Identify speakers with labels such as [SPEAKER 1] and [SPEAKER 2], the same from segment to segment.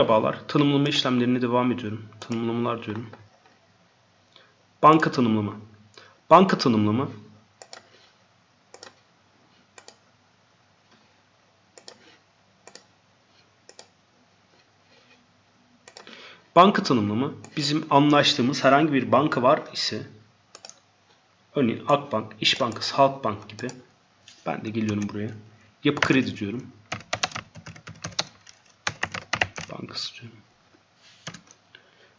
[SPEAKER 1] Merhabalar. Tanımlama işlemlerine devam ediyorum. Tanımlamalar diyorum. Banka tanımlama. Banka tanımlama Banka tanımlama bizim anlaştığımız herhangi bir banka var ise örneğin Akbank, İş Bankası, Halkbank gibi ben de geliyorum buraya. Yapı kredi diyorum. Bankası.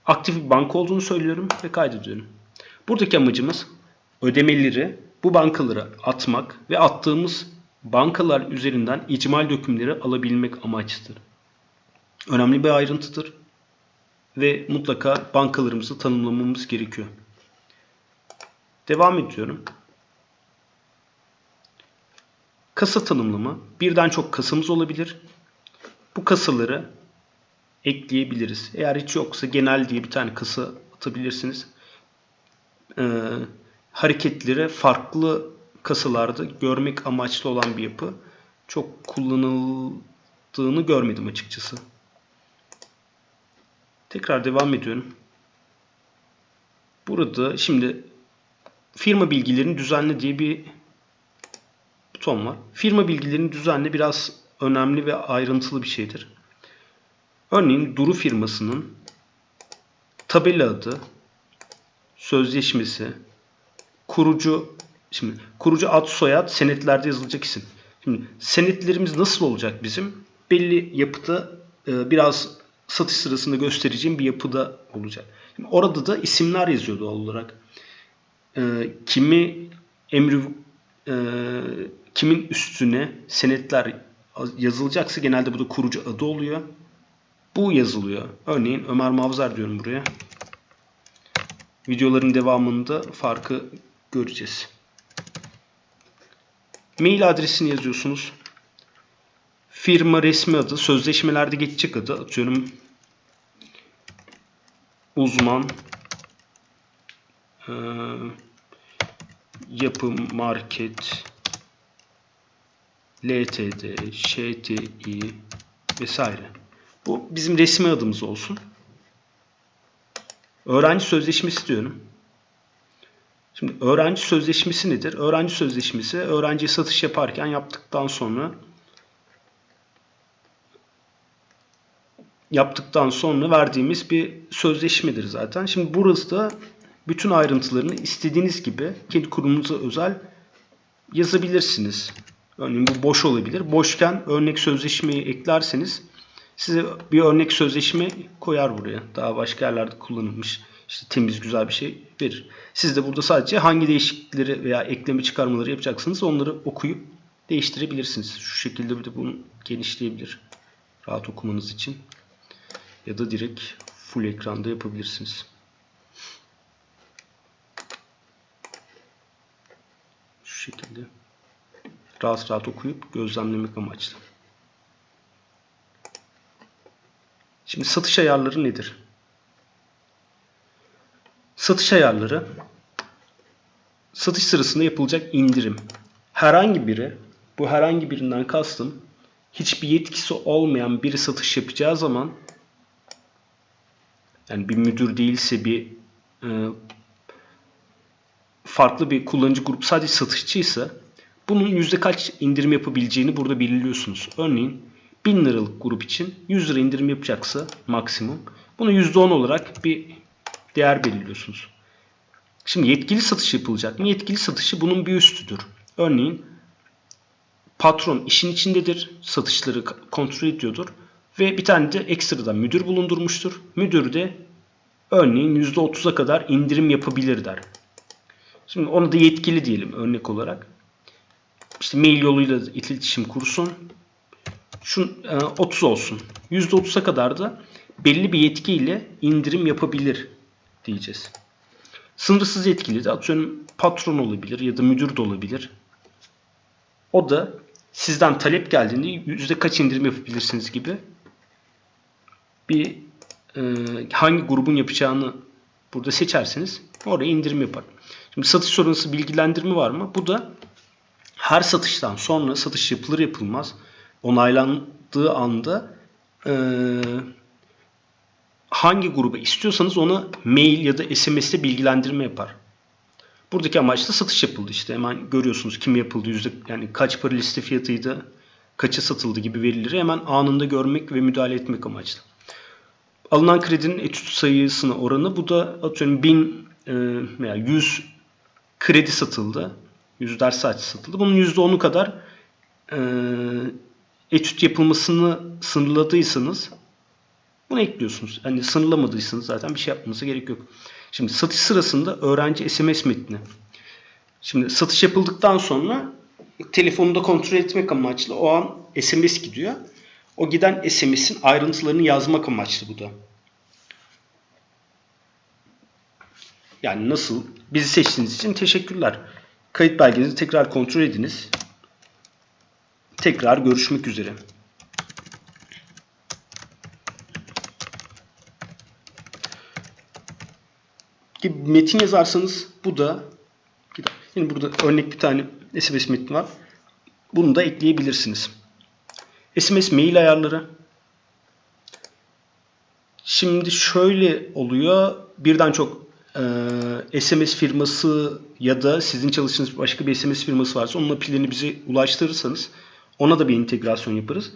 [SPEAKER 1] Aktif bir banka olduğunu söylüyorum ve kaydediyorum. Buradaki amacımız ödemeleri bu bankalara atmak ve attığımız bankalar üzerinden icmal dökümleri alabilmek amaçtır. Önemli bir ayrıntıdır ve mutlaka bankalarımızı tanımlamamız gerekiyor. Devam ediyorum. Kasa tanımlama. Birden çok kasamız olabilir. Bu kasaları ekleyebiliriz. Eğer hiç yoksa genel diye bir tane kasa atabilirsiniz. Ee, hareketleri farklı kasalarda görmek amaçlı olan bir yapı. Çok kullanıldığını görmedim açıkçası. Tekrar devam ediyorum. Burada şimdi firma bilgilerini düzenle diye bir buton var. Firma bilgilerini düzenle biraz önemli ve ayrıntılı bir şeydir. Örneğin Duru firmasının tabela adı, sözleşmesi, kurucu şimdi kurucu ad soyad senetlerde yazılacak isim. Şimdi senetlerimiz nasıl olacak bizim? Belli yapıda e, biraz satış sırasında göstereceğim bir yapıda olacak. Şimdi orada da isimler yazıyor doğal olarak. E, kimi emri e, kimin üstüne senetler yazılacaksa genelde bu da kurucu adı oluyor. Bu yazılıyor. Örneğin Ömer Mavzar diyorum buraya. Videoların devamında farkı göreceğiz. Mail adresini yazıyorsunuz. Firma resmi adı, sözleşmelerde geçecek adı. Atıyorum uzman e, yapı market LTD, ŞTİ vesaire. Bu bizim resmi adımız olsun. Öğrenci sözleşmesi diyorum. Şimdi öğrenci sözleşmesi nedir? Öğrenci sözleşmesi öğrenciye satış yaparken yaptıktan sonra yaptıktan sonra verdiğimiz bir sözleşmedir zaten. Şimdi burası da bütün ayrıntılarını istediğiniz gibi kendi kurumunuza özel yazabilirsiniz. Örneğin bu boş olabilir. Boşken örnek sözleşmeyi eklerseniz size bir örnek sözleşme koyar buraya. Daha başka yerlerde kullanılmış işte temiz güzel bir şey verir. Siz de burada sadece hangi değişiklikleri veya ekleme çıkarmaları yapacaksınız onları okuyup değiştirebilirsiniz. Şu şekilde bir de bunu genişleyebilir. Rahat okumanız için. Ya da direkt full ekranda yapabilirsiniz. Şu şekilde. Rahat rahat okuyup gözlemlemek amaçlı. Şimdi satış ayarları nedir? Satış ayarları satış sırasında yapılacak indirim. Herhangi biri, bu herhangi birinden kastım hiçbir yetkisi olmayan biri satış yapacağı zaman yani bir müdür değilse bir e, farklı bir kullanıcı grup sadece satışçıysa bunun yüzde kaç indirim yapabileceğini burada belirliyorsunuz. Örneğin 1000 liralık grup için 100 lira indirim yapacaksa maksimum bunu %10 olarak bir değer belirliyorsunuz. Şimdi yetkili satış yapılacak mı? Yetkili satışı bunun bir üstüdür. Örneğin patron işin içindedir. Satışları kontrol ediyordur. Ve bir tane de ekstradan müdür bulundurmuştur. Müdür de örneğin %30'a kadar indirim yapabilir der. Şimdi onu da yetkili diyelim örnek olarak. İşte mail yoluyla iletişim kursun. Şu 30 olsun. %30'a kadar da belli bir yetkiyle indirim yapabilir diyeceğiz. Sınırsız yetkili de atıyorum patron olabilir ya da müdür de olabilir. O da sizden talep geldiğinde yüzde kaç indirim yapabilirsiniz gibi bir e, hangi grubun yapacağını burada seçerseniz oraya indirim yapar. Şimdi satış sonrası bilgilendirme var mı? Bu da her satıştan sonra satış yapılır yapılmaz onaylandığı anda e, hangi gruba istiyorsanız ona mail ya da SMS'te bilgilendirme yapar. Buradaki amaç da satış yapıldı işte. Hemen görüyorsunuz kim yapıldı, yüzde yani kaç para liste fiyatıydı, kaça satıldı gibi verileri hemen anında görmek ve müdahale etmek amaçlı. Alınan kredinin etüt sayısına oranı bu da atıyorum 1000 e, veya 100 kredi satıldı. 100 ders saati satıldı. Bunun %10'u kadar e, etüt yapılmasını sınırladıysanız bunu ekliyorsunuz. Yani sınırlamadıysanız zaten bir şey yapmanıza gerek yok. Şimdi satış sırasında öğrenci SMS metni. Şimdi satış yapıldıktan sonra telefonunda kontrol etmek amaçlı o an SMS gidiyor. O giden SMS'in ayrıntılarını yazmak amaçlı bu da. Yani nasıl? Bizi seçtiğiniz için teşekkürler. Kayıt belgenizi tekrar kontrol ediniz. Tekrar görüşmek üzere. metin yazarsanız bu da şimdi burada örnek bir tane SMS metni var. Bunu da ekleyebilirsiniz. SMS mail ayarları. Şimdi şöyle oluyor. Birden çok e, SMS firması ya da sizin çalıştığınız başka bir SMS firması varsa onun API'lerini bize ulaştırırsanız ona da bir entegrasyon yaparız.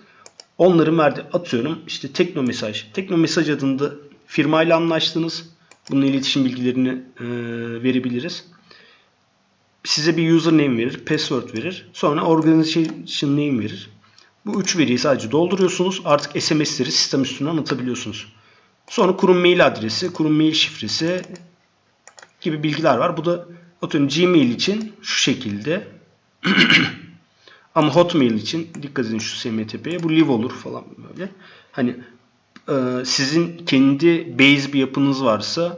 [SPEAKER 1] Onların verdiği atıyorum işte Tekno Mesaj. Tekno Mesaj adında firmayla anlaştınız. Bunun iletişim bilgilerini e, verebiliriz. Size bir username verir, password verir. Sonra organization name verir. Bu üç veriyi sadece dolduruyorsunuz. Artık SMS'leri sistem üstünden atabiliyorsunuz. Sonra kurum mail adresi, kurum mail şifresi gibi bilgiler var. Bu da atıyorum Gmail için şu şekilde. Ama Hotmail için dikkat edin şu SMTP'ye. Bu live olur falan böyle. Hani e, sizin kendi base bir yapınız varsa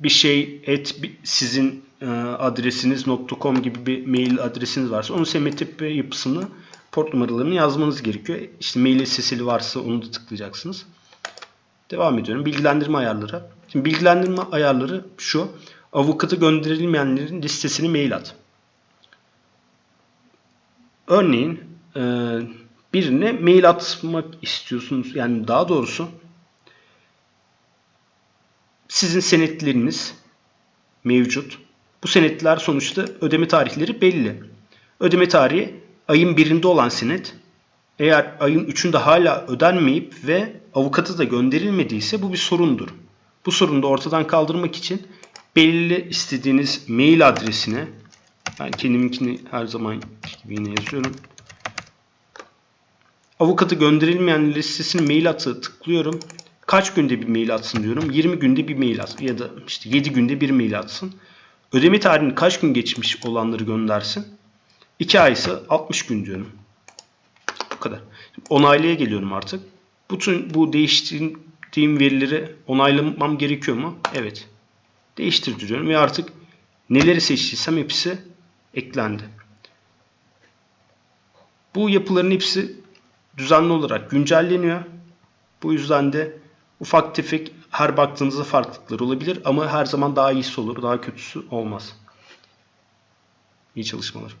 [SPEAKER 1] bir şey et sizin e, adresiniz .com gibi bir mail adresiniz varsa onun SMTP yapısını port numaralarını yazmanız gerekiyor. İşte mail SSL'i varsa onu da tıklayacaksınız. Devam ediyorum. Bilgilendirme ayarları. Şimdi bilgilendirme ayarları şu. Avukata gönderilmeyenlerin listesini mail at. Örneğin e, birine mail atmak istiyorsunuz. Yani daha doğrusu sizin senetleriniz mevcut. Bu senetler sonuçta ödeme tarihleri belli. Ödeme tarihi ayın birinde olan senet eğer ayın üçünde hala ödenmeyip ve avukata da gönderilmediyse bu bir sorundur. Bu sorunu da ortadan kaldırmak için belirli istediğiniz mail adresine ben kendiminkini her zaman gibi yine yazıyorum. Avukatı gönderilmeyen listesini mail atı tıklıyorum. Kaç günde bir mail atsın diyorum. 20 günde bir mail atsın ya da işte 7 günde bir mail atsın. Ödeme tarihini kaç gün geçmiş olanları göndersin. 2 ay ise 60 gün diyorum. Bu kadar. Onaylaya geliyorum artık. Bütün bu değiştirdiğim verileri onaylamam gerekiyor mu? Evet. Değiştir diyorum ve artık neleri seçtiysem hepsi eklendi. Bu yapıların hepsi düzenli olarak güncelleniyor. Bu yüzden de ufak tefek her baktığınızda farklılıklar olabilir ama her zaman daha iyisi olur, daha kötüsü olmaz. İyi çalışmalar.